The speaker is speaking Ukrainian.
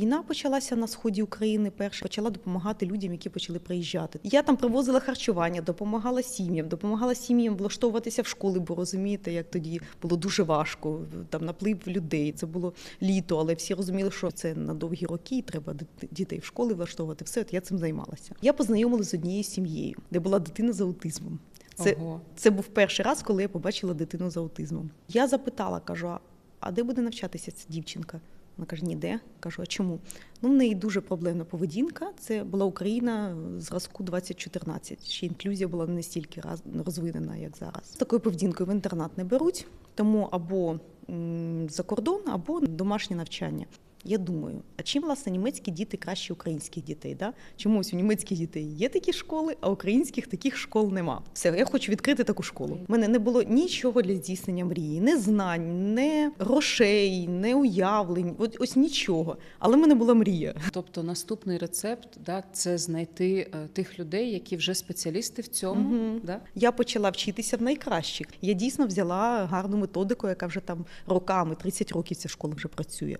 Війна почалася на сході України. Перша почала допомагати людям, які почали приїжджати. Я там привозила харчування, допомагала сім'ям, допомагала сім'ям влаштовуватися в школи, бо розумієте, як тоді було дуже важко. Там наплив людей. Це було літо, але всі розуміли, що це на довгі роки. і Треба дітей в школи влаштовувати. Все, от я цим займалася. Я познайомилася з однією сім'єю, де була дитина з аутизмом. Це, Ого. це був перший раз, коли я побачила дитину з аутизмом. Я запитала, кажу: «А- а де буде навчатися ця дівчинка? Вона каже, ніде. Кажу, а чому? Ну, в неї дуже проблемна поведінка. Це була Україна зразку 2014. Ще інклюзія була не настільки розвинена, як зараз. Такою поведінкою в інтернат не беруть, тому або за кордон, або домашнє навчання. Я думаю, а чим власне німецькі діти краще українських дітей? Да? Чомусь у німецьких дітей є такі школи, а українських таких школ нема. Все, я хочу відкрити таку школу. У мене не було нічого для здійснення мрії, не знань, не грошей, не уявлень. От ось нічого. Але в мене була мрія. Тобто наступний рецепт да, це знайти е, тих людей, які вже спеціалісти в цьому. Мгм. Да? Я почала вчитися в найкращих. Я дійсно взяла гарну методику, яка вже там роками, 30 років ця школа вже працює.